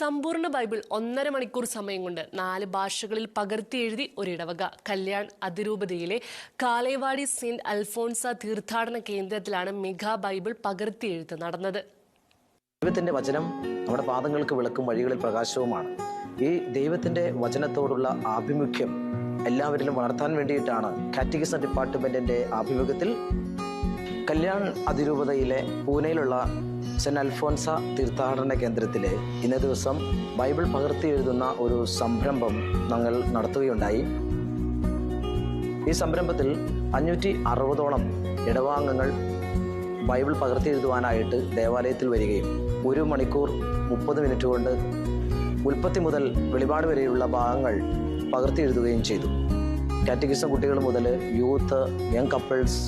സമ്പൂർണ ബൈബിൾ ഒന്നര മണിക്കൂർ സമയം കൊണ്ട് നാല് ഭാഷകളിൽ പകർത്തി എഴുതി ഒരിടവക. കല്യാൺ അതിരൂപതയിലെ കാലേവാടി സെന്റ് അൽഫോൺസ തീർത്ഥാടന കേന്ദ്രത്തിലാണ് മെഗാ ബൈബിൾ പകർത്തി എഴുത്ത് നടന്നത്. ദൈവത്തിന്റെ വചനം നമ്മുടെ പാദങ്ങൾക്ക് വിളക്കും വഴികളിൽ പ്രകാശവുമാണ്. ഈ ദൈവത്തിന്റെ വചനത്തോടുള്ള ആഭിമുഖ്യം എല്ലാവരിലും വളർത്താൻ വേണ്ടിയിട്ടാണ് കാറ്റഗിസം ഡിപ്പാർട്ട്മെന്റിന്റെ ആഭിമുഖ്യത്തിൽ കല്യാൺ അതിരൂപതയിലെ പൂനെയിലുള്ള സെന്റ് അൽഫോൻസ തീർത്ഥാടന കേന്ദ്രത്തിലെ ഇന്നേ ദിവസം ബൈബിൾ പകർത്തി എഴുതുന്ന ഒരു സംരംഭം ഞങ്ങൾ നടത്തുകയുണ്ടായി. ഈ സംരംഭത്തിൽ അഞ്ഞൂറ്റി അറുപതോളം ഇടവാംഗങ്ങൾ ബൈബിൾ പകർത്തി എഴുതുവാനായിട്ട് ദേവാലയത്തിൽ വരികയും ഒരു മണിക്കൂർ മുപ്പത് മിനിറ്റ് കൊണ്ട് ഉൽപ്പത്തി മുതൽ വെളിപാട് വരെയുള്ള ഭാഗങ്ങൾ പകർത്തി എഴുതുകയും ചെയ്തു. കാറ്റഗിസം കുട്ടികൾ മുതൽ യൂത്ത് യങ് കപ്പിൾസ്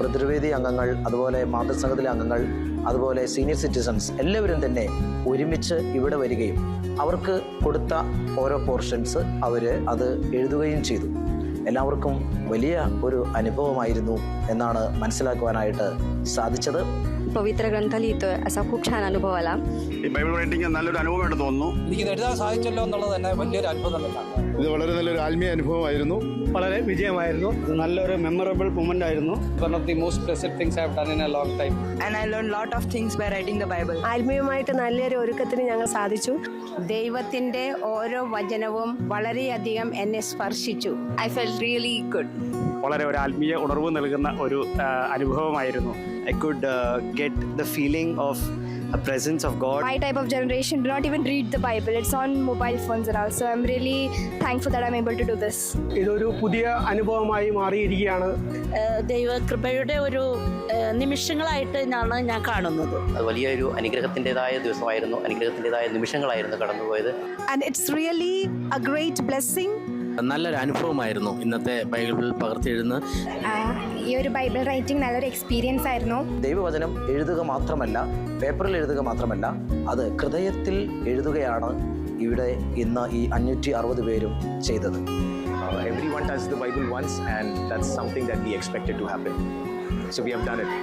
പ്രതിർവേദി അംഗങ്ങൾ അതുപോലെ മാതൃസംഘത്തിലെ അംഗങ്ങൾ അതുപോലെ സീനിയർ സിറ്റിസൺസ് എല്ലാവരും തന്നെ ഒരുമിച്ച് ഇവിടെ വരികയും അവർക്ക് കൊടുത്ത ഓരോ പോർഷൻസ് അവർ അത് എഴുതുകയും ചെയ്തു. എല്ലാവർക്കും വലിയ ഒരു അനുഭവമായിരുന്നു എന്നാണ് മനസ്സിലാക്കുവാനായിട്ട് സാധിച്ചത് पवित्र ग्रंथ लिहितोय असा खूप छान अनुभव आला ഈ ബൈബിൾ റൈറ്റിംഗ് നല്ലൊരു അനുഭവമായിട്ട് തോന്നുന്നു എനിക്ക് ഇത് എഴുതാൻ സാധിച്ചല്ലോ എന്നുള്ളത് തന്നെ വലിയൊരു അത്ഭുതം തന്നെയാണ് ഇത് വളരെ നല്ലൊരു ആത്മീയ അനുഭവമായിരുന്നു വളരെ വിജയമായിരുന്നു ഇത് നല്ലൊരു മെമ്മറബിൾ മൊമെന്റ് ആയിരുന്നു one of the most blessed things I have done in a long time and I learned lot of things by writing the Bible. ആത്മീയമായിട്ട് നല്ലൊരു ഒരുക്കത്തിന് ഞങ്ങൾ സാധിച്ചു ദൈവത്തിൻ്റെ ഓരോ വചനവും വളരെയധികം എന്നെ സ്പർശിച്ചു I felt really good. വളരെ ഒരു ആത്മീയ ഉണർവ് നൽകുന്ന ഒരു അനുഭവമായിരുന്നു I could get get the feeling of a presence of God. My type of generation do not even read the Bible. It's on mobile phones and all. So I'm really thankful that I'm able to do this. ഇതൊരു പുതിയ അനുഭവമായി മാറിയിരിക്കുകയാണ് ദൈവകൃപയുടെ ഒരു നിമിഷങ്ങളായിട്ട് ആണ് ഞാൻ കാണുന്നത് വലിയൊരു അനുഗ്രഹത്തിന്റെതായ ദിവസമായിരുന്നു അനുഗ്രഹത്തിന്റെതായ നിമിഷങ്ങളായിരുന്നു കടന്നുപോയത് And it's really a great blessing. നല്ലൊരു അനുഭവമായിരുന്നു ഇന്നത്തെ ബൈബിൾ പകർത്തിയെഴുതുന്നത് ഈ ഒരു ബൈബിൾ റൈറ്റിംഗ് നല്ലൊരു എക്സ്പീരിയൻസ് ആയിരുന്നു. ദൈവവചനം എഴുതുക മാത്രമല്ല പേപ്പറിൽ എഴുതുക മാത്രമല്ല അത് ഹൃദയത്തിൽ എഴുതുകയാണ് ഇവിടെ ഇന്ന് ഈ അഞ്ഞൂറ്റി അറുപത് പേരും ചെയ്തത്. Everyone touch the Bible once and that's something that we expected to happen so we have done it